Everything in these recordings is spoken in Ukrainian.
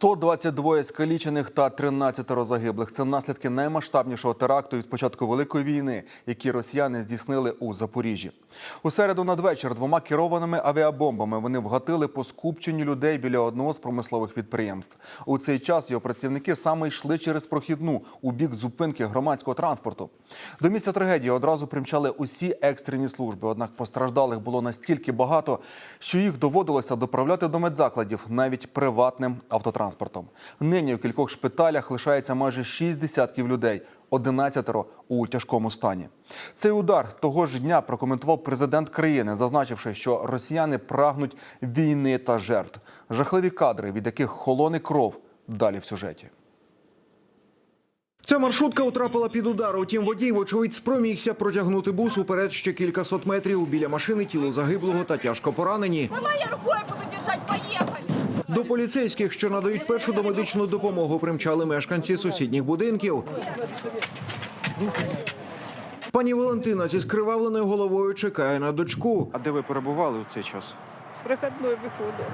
122 скалічених та 13 загиблих. Це наслідки наймасштабнішого теракту від початку великої війни, які росіяни здійснили у Запоріжжі. У середу надвечір двома керованими авіабомбами вони вгатили по скупченню людей біля одного з промислових підприємств. У цей час його працівники саме йшли через прохідну у бік зупинки громадського транспорту. До місця трагедії одразу примчали усі екстрені служби. Однак постраждалих було настільки багато, що їх доводилося доправляти до медзакладів навіть приватним автотранспортом. Нині у кількох шпиталях лишається майже 6 десятків людей. 11 у тяжкому стані. Цей удар того ж дня прокоментував президент країни, зазначивши, що росіяни прагнуть війни та жертв. Жахливі кадри, від яких холоне кров, далі в сюжеті. Ця маршрутка утрапила під удар. Утім, водій, вочевидь, спромігся протягнути бус уперед ще кількасот метрів. Біля машини тіло загиблого та тяжко поранені. Давай я рукой буду держать, поехали! До поліцейських, що надають першу домедичну допомогу, примчали мешканці сусідніх будинків. Пані Валентина зі скривавленою головою чекає на дочку. А де ви перебували у цей час? З проходної виходимо.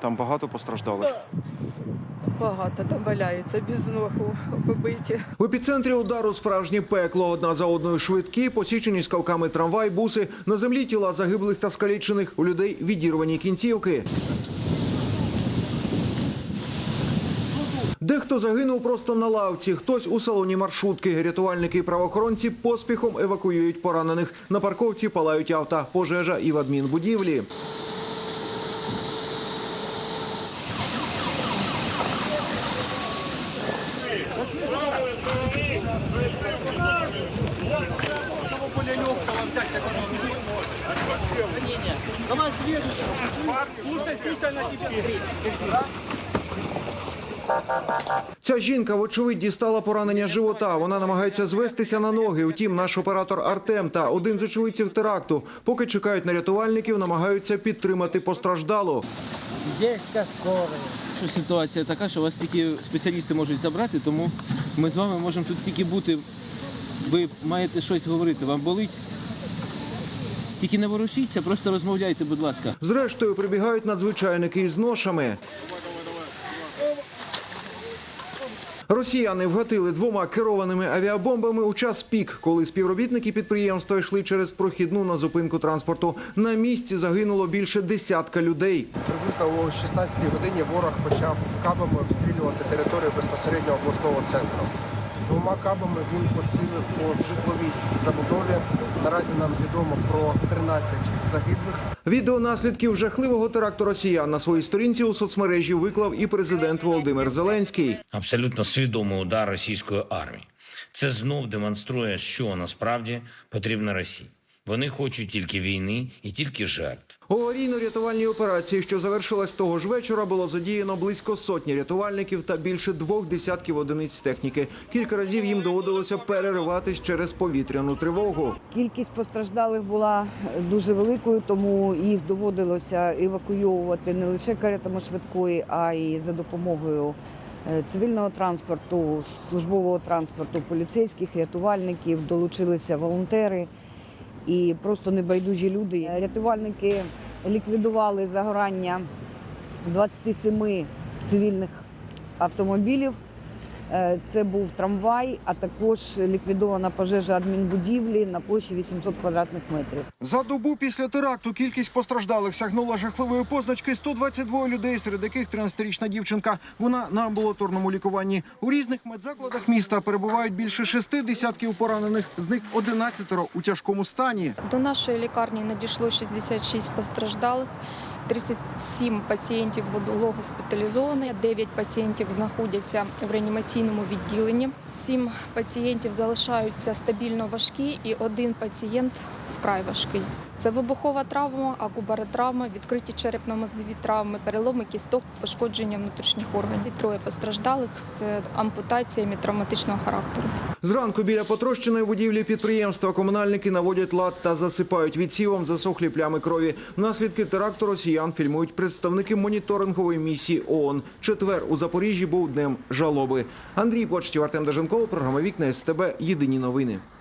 Там багато постраждалих. Багато там валяється без ногу побиті. В епіцентрі удару справжнє пекло. Одна за одною швидкі, посічені скалками трамвай, буси. На землі тіла загиблих та скалічених у людей відірвані кінцівки. Дехто загинув просто на лавці, хтось у салоні маршрутки. Рятувальники і правоохоронці поспіхом евакуюють поранених. На парковці палають авто, пожежа і в адмінбудівлі. Ця жінка, вочевидь, дістала поранення живота. Вона намагається звестися на ноги. Утім, наш оператор Артем та один з очевидців теракту, поки чекають на рятувальників, намагаються підтримати постраждалу. що ситуація така, що вас тільки спеціалісти можуть забрати, тому ми з вами можемо тут тільки бути. Ви маєте щось говорити, вам болить. Тільки не ворушіться, просто розмовляйте, будь ласка. Зрештою, прибігають надзвичайники із ношами. Росіяни вгатили двома керованими авіабомбами у час пік, коли співробітники підприємства йшли через прохідну на зупинку транспорту. На місці загинуло більше десятка людей. Приблизно о 16 годині ворог почав кабами обстрілювати територію безпосередньо обласного центру. Двома кабами він поцілив по житловій забудові. Наразі нам відомо про 13 загиблих. Відео наслідків жахливого теракту росіян на своїй сторінці у соцмережі виклав і президент Володимир Зеленський. абсолютно свідомий удар російської армії. Це знов демонструє, що насправді потрібно Росії. Вони хочуть тільки війни і тільки жертв. У аварійно-рятувальній операції, що завершилась того ж вечора, було задіяно близько сотні рятувальників та більше двох десятків одиниць техніки. Кілька разів їм доводилося перериватись через повітряну тривогу. Кількість постраждалих була дуже великою, тому їх доводилося евакуйовувати не лише каретами швидкої, а й за допомогою е, цивільного транспорту, службового транспорту, поліцейських, рятувальників, долучилися волонтери і просто небайдужі люди. Рятувальники ліквідували загорання 27 цивільних автомобілів. Е, Це був трамвай, а також ліквідована пожежа адмінбудівлі на площі 800 квадратних метрів. За добу після теракту кількість постраждалих сягнула жахливої позначки 122 людей, серед яких 13-річна дівчинка. Вона на амбулаторному лікуванні. У різних медзакладах міста перебувають більше шести десятків поранених, з них 11 у тяжкому стані. До нашої лікарні надійшло 66 постраждалих. 37 пацієнтів було госпіталізовано, 9 пацієнтів знаходяться в реанімаційному відділенні, 7 пацієнтів залишаються стабільно важкі і один пацієнт вкрай важкий. Це вибухова травма, акубаротравма, відкриті черепно-мозгові травми, переломи кісток, пошкодження внутрішніх органів. Троє постраждалих з ампутаціями травматичного характеру. Зранку біля потрощеної будівлі підприємства комунальники наводять лад та засипають відсівом засохлі плями крові. Наслідки теракту росіян фільмують представники моніторингової місії ООН. Четвер у Запоріжжі був днем жалоби. Андрій Почтів, Артем Деженков, програма Вікна СТБ. Єдині новини.